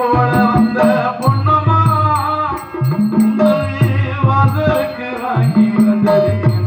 போல வந்த பொண்ணுமா? வாங்கி வந்தது